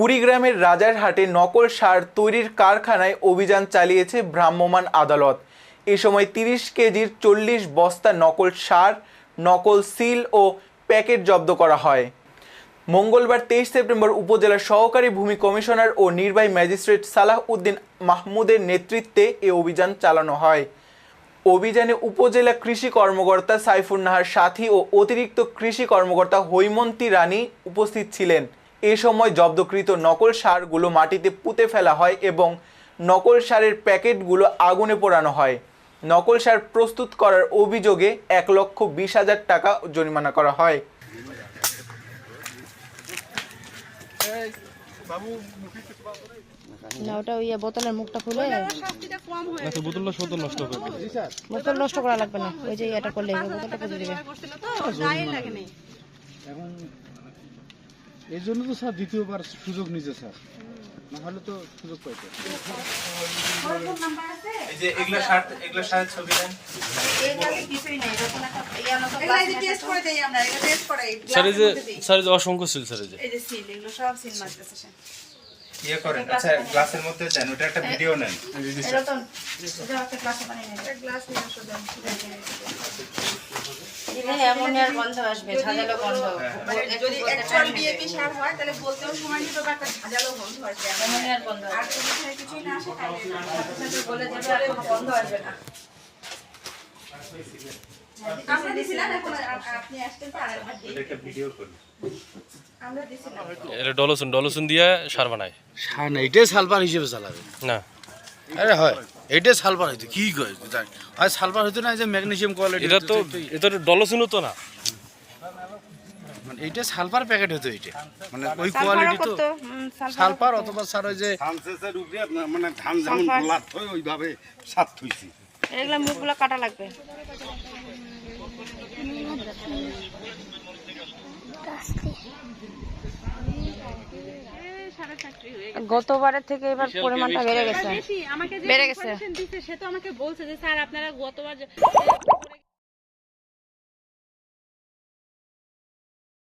কুড়িগ্রামের রাজারহাটে নকল সার তৈরির কারখানায় অভিযান চালিয়েছে ভ্রাম্যমাণ আদালত। এ সময় তিরিশ কেজির চল্লিশ বস্তা নকল সার, নকল সিল ও প্যাকেট জব্দ করা হয়। মঙ্গলবার তেইশ সেপ্টেম্বর উপজেলার সহকারী ভূমি কমিশনার ও নির্বাহী ম্যাজিস্ট্রেট সালাহ উদ্দিন মাহমুদের নেতৃত্বে এ অভিযান চালানো হয়। অভিযানে উপজেলা কৃষি কর্মকর্তা সাইফুন নাহার সাথী ও অতিরিক্ত কৃষি কর্মকর্তা হৈমন্তী রানী উপস্থিত ছিলেন। এ সময় জব্দকৃত নকল সারগুলো মাটিতে পুঁতে ফেলা হয় এবং নকল সারের প্যাকেটগুলো আগুনে পোড়ানো হয়। নকল সার প্রস্তুত করার অভিযোগে এক লক্ষ বিশ হাজার টাকা জরিমানা করা হয়। না ওটা ওই বোতলের মুখটা খুলে না তো নষ্ট হবে বোতল নষ্ট করা লাগবে না। ওই যে এটা করলে বোতলটা করে দিবে এখন এই জন্য তো স্যার দ্বিতীয়বার সুযোগ নিছে স্যার। না হলে তো সুযোগ পাইতো। এই যে এগুলো সার এগুলো সারের ছবি দেন। স্যার এই যে স্যার এই যে অসংখ্য ছিল স্যার এই যে। ইয়ে করেন আচ্ছা গ্লাসের মধ্যে দেন ওটা একটা ভিডিও নেন। অ্যামোনিয়ার গন্ধ আসবে ঝাঁঝালো গন্ধ। মানে যদি অ্যাকচুয়াল ডিএপি সার হয় তাহলে বলতেও সময় নিত বা একটা ঝাঁঝালো গন্ধ আসবে অ্যামোনিয়ার গন্ধ আর যদি কিছুই না আসে তাহলে বলে যাবে আর কোনো গন্ধ আসবে না। আমরা দিছিলাম এখন আপনি আসতেন তো আরেকবার দিই। একটা ভিডিও করুন। আমরা দিছিলাম। এটা ডলসুন ডলসুন দিয়ে সার বানায়। সার না এটাই সালফার হিসেবে চালাবে। না। আরে হয় এটাই সালফার হইতো কি কয় হয় সালফার হইতো না যে ম্যাগনেসিয়াম কোয়ালিটি এটা তো এটা তো ডলসুনও তো না। মানে এইটা সালফার প্যাকেট হতো এটা মানে ওই কোয়ালিটি তো সালফার অথবা স্যার ওই যে ধানসেচের উপরে আপনার মানে ধান যেমন গোলাট হয় ওইভাবে সাত থইছি। এগুলো মুখগুলো কাটা লাগবে। গতবারের থেকে এবার পরিমাণটা বেড়ে গেছে। আমাকে বেড়ে গেছে। সে তো আমাকে বলছে যে স্যার আপনারা গতবার